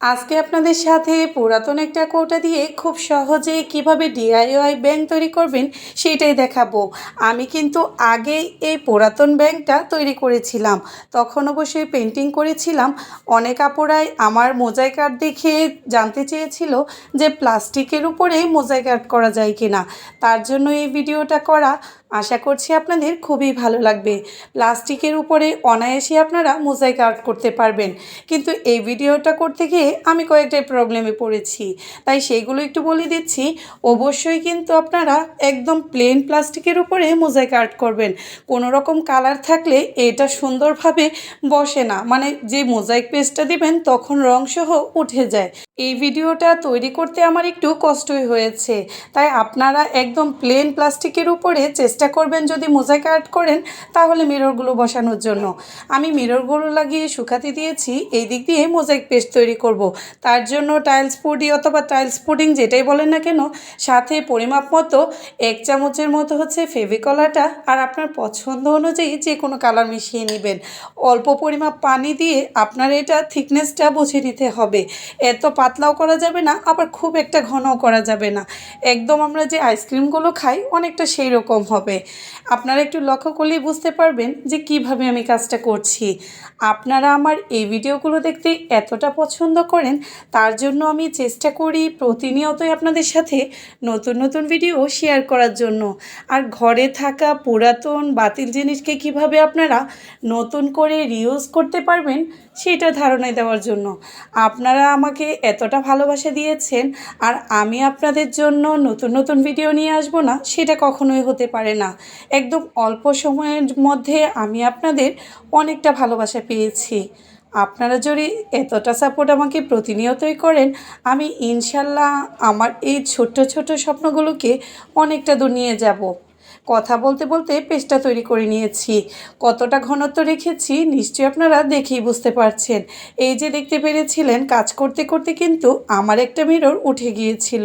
আজকে আপনাদের সাথে পুরাতন একটা কৌটা দিয়ে খুব সহজে কীভাবে ডিআইওয়াই ব্যাংক তৈরি করবেন সেটাই দেখাবো। আমি কিন্তু আগেই এই পুরাতন ব্যাংকটা তৈরি করেছিলাম। তখন অবশ্যই পেন্টিং করেছিলাম। অনেক আপুরাই আমার মোজাইক আর্ট দেখে জানতে চেয়েছিল যে প্লাস্টিকের উপরে মোজাইক আর্ট করা যায় কিনা। তার জন্য এই ভিডিওটা করা। আশা করছি আপনাদের খুবই ভালো লাগবে। প্লাস্টিকের উপরে অনায়াসে আপনারা মোজাইক আর্ট করতে পারবেন। কিন্তু এই ভিডিওটা করতে গিয়ে আমি কয়েকটা প্রবলেমে পড়েছি। তাই সেইগুলো একটু বলে দিচ্ছি, অবশ্যই কিন্তু আপনারা একদম প্লেন প্লাস্টিকের উপরে মোজাইক আর্ট করবেন। কোনো রকম কালার থাকলে এটা সুন্দরভাবে বসে না। মানে যে মোজাইক পেস্টটা দিবেন, তখন রংসহ উঠে যায়। এই ভিডিওটা তৈরি করতে আমার একটু কষ্টই হয়েছে। তাই আপনারা একদম প্লেন প্লাস্টিকের উপরে চেষ্টা করবেন যদি মোজাইক আর্ট করেন, তাহলে মিররগুলো বসানোর জন্য। আমি মিররগুলো লাগিয়ে শুকাতে দিয়েছি এই দিক দিয়ে মোজাইক পেস্ট তৈরি করব। তার জন্য টাইলস পুডি অথবা টাইলস পুডিং যেটাই বলেন না কেন, সাথে পরিমাপ মতো এক চামচের মতো হচ্ছে ফেভিকলাটা আর আপনার পছন্দ অনুযায়ী যে কোনো কালার মিশিয়ে নেবেন। অল্প পরিমাপ পানি দিয়ে আপনার এটা থিকনেসটা বুঝে নিতে হবে। এত পাতলাও করা যাবে না, আবার খুব একটা ঘনও করা যাবে না। একদম আমরা যে আইসক্রিমগুলো খাই, অনেকটা সেই রকম হবে। আপনারা একটু লক্ষ্য করলেই বুঝতে পারবেন যে কীভাবে আমি কাজটা করছি। আপনারা আমার এই ভিডিওগুলো দেখতে এতটা পছন্দ করেন, তার জন্য আমি চেষ্টা করি প্রতিনিয়তই আপনাদের সাথে নতুন নতুন ভিডিও শেয়ার করার জন্য। আর ঘরে থাকা পুরাতন বাতিল জিনিসকে কীভাবে আপনারা নতুন করে রিউজ করতে পারবেন, সেটা ধারণায় দেওয়ার জন্য। আপনারা আমাকে এতটা ভালোবাসা দিয়েছেন আর আমি আপনাদের জন্য নতুন নতুন ভিডিও নিয়ে আসব না, সেটা কখনোই হতে পারে না। একদম অল্প সময়ের মধ্যে আমি আপনাদের অনেকটা ভালোবাসা পেয়েছি। আপনারা যদি এতটা সাপোর্ট আমাকে প্রতিনিয়তই করেন, আমি ইনশাল্লাহ আমার এই ছোট্ট ছোট্ট স্বপ্নগুলোকে অনেকটা দূর নিয়ে যাব। কথা বলতে বলতে পেস্টটা তৈরি করে নিয়েছি। কতটা ঘনত্ব রেখেছি নিশ্চয়ই আপনারা দেখেই বুঝতে পারছেন। এই যে দেখতে পেরেছিলেন, কাজ করতে করতে কিন্তু আমার একটা মিরর উঠে গিয়েছিল।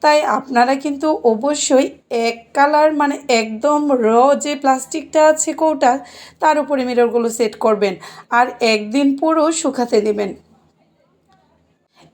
তাই আপনারা কিন্তু অবশ্যই এক কালার মানে একদম র যে প্লাস্টিকটা আছে কৌটা, তার উপরে মিররগুলো সেট করবেন। আর একদিন পুরো শুকাতে দেবেন।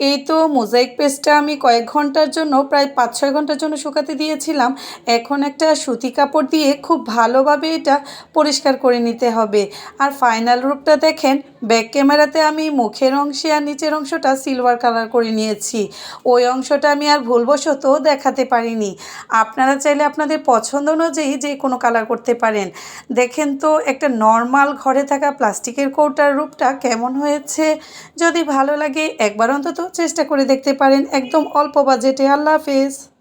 এই তো মোজাইক পেস্টটা আমি কয়েক ঘণ্টার জন্য, প্রায় পাঁচ ছয় ঘণ্টার জন্য শুকাতে দিয়েছিলাম। এখন একটা সুতি কাপড় দিয়ে খুব ভালোভাবে এটা পরিষ্কার করে নিতে হবে। আর ফাইনাল রূপটা দেখেন ব্যাক ক্যামেরাতে আমি মুখের অংশে আর নিচের অংশটা সিলভার কালার করে নিয়েছি। ওই অংশটা আমি আর ভুলবশত দেখাতে পারিনি। আপনারা চাইলে আপনাদের পছন্দ অনুযায়ী যে কোনো কালার করতে পারেন। দেখেন তো, একটা নর্মাল ঘরে থাকা প্লাস্টিকের কৌটার রূপটা কেমন হয়েছে। যদি ভালো লাগে একবার অন্তত চেষ্টা করে দেখতে পারেন একদম অল্প বাজেটে। আল্লাহ হাফেজ।